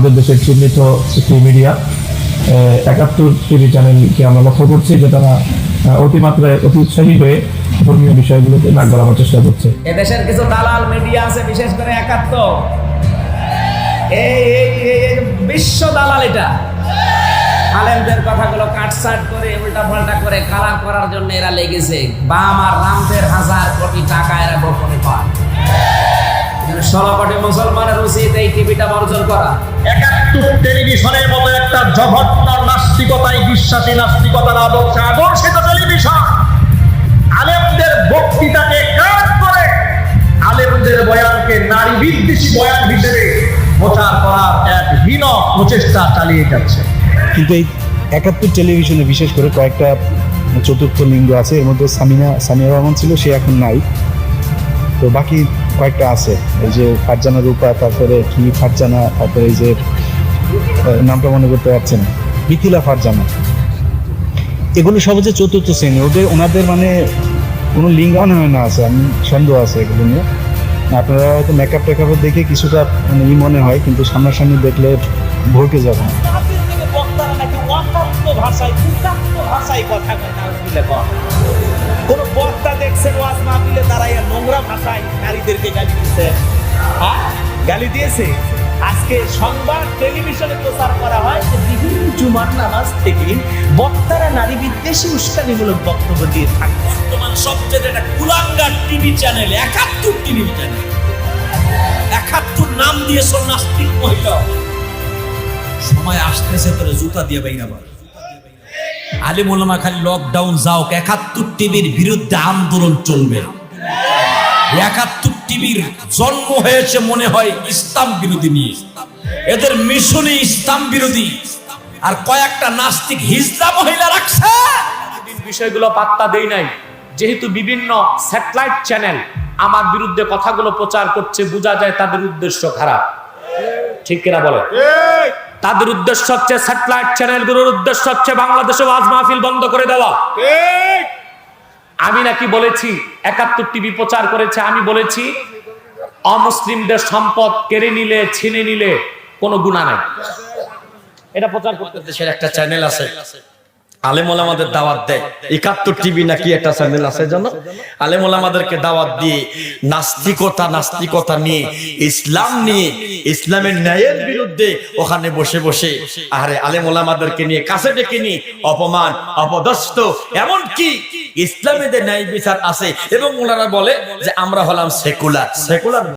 আমাদের দেশের চিহ্নিত একটি মিডিয়া একাত্তর টিভি চ্যানেলকে আমরা লক্ষ্য করছি যে তারা অতিমাত্রায় অতি উৎসাহী হয়ে ধর্মীয় বিষয়গুলোতে নাক গলানোর চেষ্টা করছে। এদেশের কিছু দালাল মিডিয়া আছে, বিশেষ করে একাত্তর। এই- এই বিশ্ব দালাল এটা। আলেমদের কথাগুলো কাটসাট করে উল্টা পাল্টা করে কালার করার জন্য এরা লেগেছে। বাম আর রামদের হাজার কোটি টাকা এরা গোপনে পায় ষোলো কোটি মুসলমানের উচিত এই টিভিটা বর্জন করা। একাত্তর টেলিভিশনের মতো একটা জঘন্য নাস্তিকতায় বিশ্বাসী নাস্তিকতার আদর্শে আদর্শিত টেলিভিশন। আলেমদের বক্তৃতাকে কাজ করে। আলেমদের বয়ানকে নারী বিদ্বেষী বয়ান হিসেবে প্রচার করার এক হীন প্রচেষ্টা চালিয়ে যাচ্ছে। কিন্তু এই একাত্তর টেলিভিশনে বিশেষ করে কয়েকটা চতুর্থ লিঙ্গ আছে এর মধ্যে সামিনা সামিয়া রহমান ছিল সে এখন নাই। তো বাকি কয়েকটা আছে। এই যে ফারজানা রূপা, তারপরে কি ফারজানা, তারপরে এই যে নামটা মনে করতে পারছি না। মিথিলা ফারজানা। এগুলো সব হচ্ছে চতুর্থ শ্রেণি। ওদের, ওনাদের মানে কোনো লিঙ্গ মনে হয় না আছে, আমি সন্দেহ আছে এগুলো নিয়ে। আপনারা হয়তো মেকআপ টেকআপে দেখে কিছুটা মানে ই মনে হয়, কিন্তু সামনাসামনি দেখলে ভরকে যাবে। কোন নোংরা ভাষায় নারীদেরকে গালি দিচ্ছে হ্যাঁ? গালি দিয়েছে। আজকে সংবাদ টেলিভিশনে প্রচার করা হয় যে বিভিন্ন জুমার নামাজ থেকে বক্তারা নারী বিদ্বেষী উস্কানিমূলক বক্তব্য দিয়ে থাকে। বর্তমান সবচেয়ে একটা কুলাঙ্গার TV channel, Ekattor TV channel. Ekattor নাম দিয়েছ নাস্তিক মহিলা। সময় আসতেছে, তোরে জুতা দিয়ে বাইরাবার আলিম ওলামা খালি লকডাউন যাও, একাত্তর টিভির বিরুদ্ধে আন্দোলন চলবে। একাত্তর টিভির জন্ম হয়েছে মনে হয় ইসলাম বিরোধী নিয়ে। এদের মিশনে ইসলাম বিরোধী। আর কয়েকটা নাস্তিক হিজলা মহিলা রাখছে। বিষয়গুলো পাত্তা দেই নাই। যেহেতু বিভিন্ন স্যাটেলাইট চ্যানেল আমার বিরুদ্ধে কথাগুলো প্রচার করছে বোঝা যায় তাদের উদ্দেশ্য খারাপ। ঠিক কিনা বলে তাদের উদ্দেশ্য হচ্ছে স্যাটেলাইট চ্যানেলগুলোর উদ্দেশ্য হচ্ছে বাংলাদেশে ওয়াজ মাহফিল বন্ধ করে দেওয়া। আমি নাকি বলেছি একাত্তর টিভি প্রচার করেছে আমি বলেছি অমুসলিমদের সম্পদ কেড়ে নিলে ছিনে নিলে কোনো গুণা নাই। এটা প্রচার করতে দেশের একটা চ্যানেল আছে। আলেমল আমাদের দাওয়াত দেয়। একাত্তর টিভি নাকি একটা চ্যানেল আছে জানো? আলেমল আমাদেরকে দাওয়াত দিয়ে নাস্তিকতা নাস্তিকতা নিয়ে, ইসলাম নিয়ে, ইসলামের ন্যায়ের বিরুদ্ধে ওখানে বসে বসে, আরে আলেমল আমাদেরকে নিয়ে, কাছে ডেকে নিয়ে অপমান, অপদস্থ এমন কি ইসলামেদের ন্যায় বিচার আছে এবং ওনারা বলে যে আমরা হলাম সেকুলার। সেকুলার